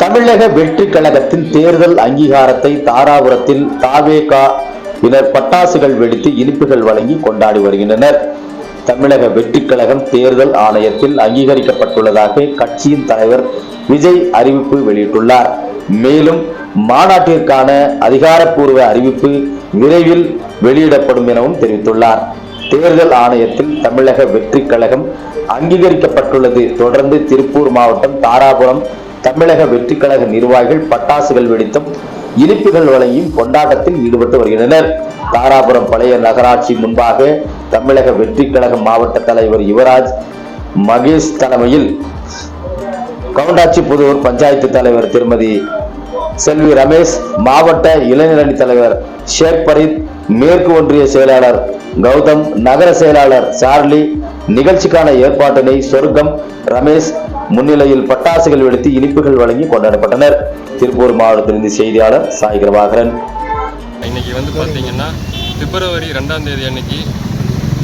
தமிழக வெற்றி கழகத்தின் தேர்தல் அங்கீகாரத்தை தாராபுரத்தில் தாவேகா இனர் பட்டாசுகள் வெடித்து இனிப்புகள் வழங்கி கொண்டாடி வருகின்றனர். தமிழக வெற்றி கழகம் தேர்தல் ஆணையத்தில் அங்கீகரிக்கப்பட்டுள்ளதாக கட்சியின் தலைவர் விஜய் அறிவிப்பு வெளியிட்டுள்ளார். மேலும் மாநாட்டிற்கான அதிகாரப்பூர்வ அறிவிப்பு விரைவில் வெளியிடப்படும் எனவும் தெரிவித்துள்ளார். தேர்தல் ஆணையத்தில் தமிழக வெற்றி கழகம் அங்கீகரிக்கப்பட்டுள்ளது. தொடர்ந்து திருப்பூர் மாவட்டம் தாராபுரம் தமிழக வெற்றி கழக நிர்வாகிகள் பட்டாசுகள் வெடித்தும் இனிப்புகள் வழங்கியும் கொண்டாட்டத்தில் ஈடுபட்டு வருகின்றனர். தாராபுரம் பழைய நகராட்சி முன்பாக தமிழக வெற்றி கழக மாவட்ட தலைவர் யுவராஜ் மகேஷ் தலைமையில் கவுண்டாச்சி புதூர் பஞ்சாயத்து தலைவர் திருமதி செல்வி ரமேஷ் மாவட்ட இளைஞரணி தலைவர் ஷேக் பரீத் மேற்கு ஒன்றிய செயலாளர் கௌதம் நகர செயலாளர் சார்லி நிகழ்ச்சிக்கான ஏற்பாட்டினை சொர்க்கம் ரமேஷ் முன்னிலையில் பட்டாசுகள் வெடித்து இனிப்புகள் வழங்கி கொண்டாடப்பட்டனர். திருப்பூர் மாவட்டத்திலிருந்து செய்தியாளர் சாய் கிரபாகரன். இன்னைக்கு வந்து பார்த்தீங்கன்னா பிப்ரவரி ரெண்டாம் தேதி அன்னைக்கு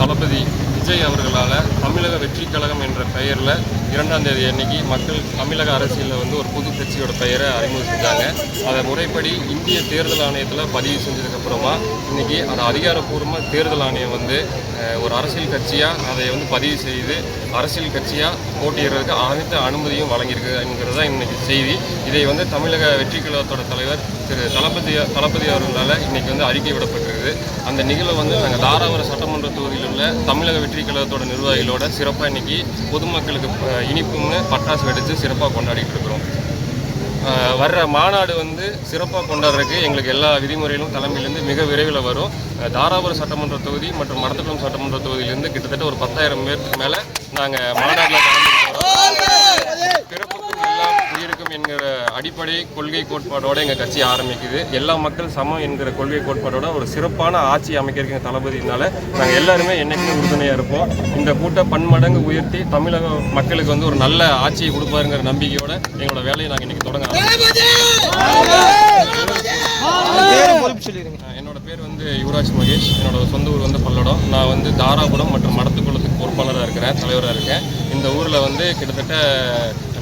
தளபதி விஜய் அவர்களால் தமிழக வெற்றி கழகம் என்ற பெயரில் இரண்டாம் தேதி அன்னைக்கு மக்கள் தமிழக அரசியலில் வந்து ஒரு புது கட்சியோட பெயரை அறிமுகம் செஞ்சாங்க அதை முறைப்படி இந்திய தேர்தல் ஆணையத்தில் பதிவு செஞ்சதுக்கப்புறமா இன்னைக்கு அதை அதிகாரப்பூர்வமாக தேர்தல் ஆணையம் வந்து ஒரு அரசியல் கட்சியாக அதை வந்து பதிவு செய்து அரசியல் கட்சியாக போட்டியிடுறதுக்கு அனைத்து அனுமதியும் வழங்கியிருக்குங்கிறது தான் இன்றைக்கி செய்தி. இதை வந்து தமிழக வெற்றி கழகத்தோட தலைவர் திரு தளபதி தளபதி அவர்களால் இன்னைக்கு வந்து அறிக்கை விடப்பட்டிருக்குது. அந்த நிகழ்வை வந்து நாங்கள் தாராபுரம் சட்டமன்ற தொகுதியில் உள்ள தமிழக வெற்றி கழகத்தோட நிர்வாகிகளோட சிறப்பாக இன்னைக்கு பொதுமக்களுக்கு இனிப்புன்னு பட்டாசு வெடித்து சிறப்பாக கொண்டாடிட்டு இருக்கிறோம். வர்ற மாநாடு வந்து சிறப்பாக கொண்டாடுறதுக்கு எங்களுக்கு எல்லா விதிமுறைகளும் தலைமையிலேருந்து மிக விரைவில் வரும். தாராபுரம் சட்டமன்ற தொகுதி மற்றும் மடத்துக்குளம் சட்டமன்ற தொகுதியிலேருந்து கிட்டத்தட்ட ஒரு பத்தாயிரம் பேருக்கு மேலே நாங்கள் மாநாட்டில் என்கிற அடிப்படை கொள்கை கோட்பாடோடு எங்கள் கட்சி ஆரம்பிக்குது. எல்லா மக்கள் சமம் என்கிற கொள்கை கோட்பாடோட ஒரு சிறப்பான ஆட்சி அமைக்கிறதுக்கு தளபதினால நாங்கள் எல்லாருமே என்றைக்குமே உறுதுணையாக இருப்போம். இந்த கூட்டம் பன்மடங்கு உயர்த்தி தமிழக மக்களுக்கு வந்து ஒரு நல்ல ஆட்சியை கொடுப்பாருங்கிற நம்பிக்கையோட எங்களோட வேலையை நாங்கள் இன்னைக்கு தொடங்க என்னோட பேர் வந்து யுவராஜ் மகேஷ். என்னோட சொந்த ஊர் வந்து பல்லடம். நான் வந்து தாராபுரம் மற்றும் மடத்துக்குளத்துக்கு பொறுப்பாளராக இருக்கிறேன் தலைவராக இருக்கேன். இந்த ஊரில் வந்து கிட்டத்தட்ட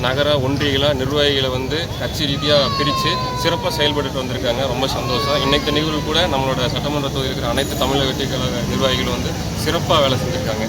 நகர ஒன்றியங்களாக நிர்வாகிகளை வந்து கட்சி ரீதியாக பிரித்து சிறப்பாக செயல்பட்டு வந்திருக்காங்க. ரொம்ப சந்தோஷம். இன்னைக்கு நிகழ்வு கூட நம்மளோட சட்டமன்ற தொகுதியில் இருக்கிற அனைத்து தமிழக வெற்றி கழக நிர்வாகிகளும் வந்து சிறப்பாக வேலை செஞ்சுருக்காங்க.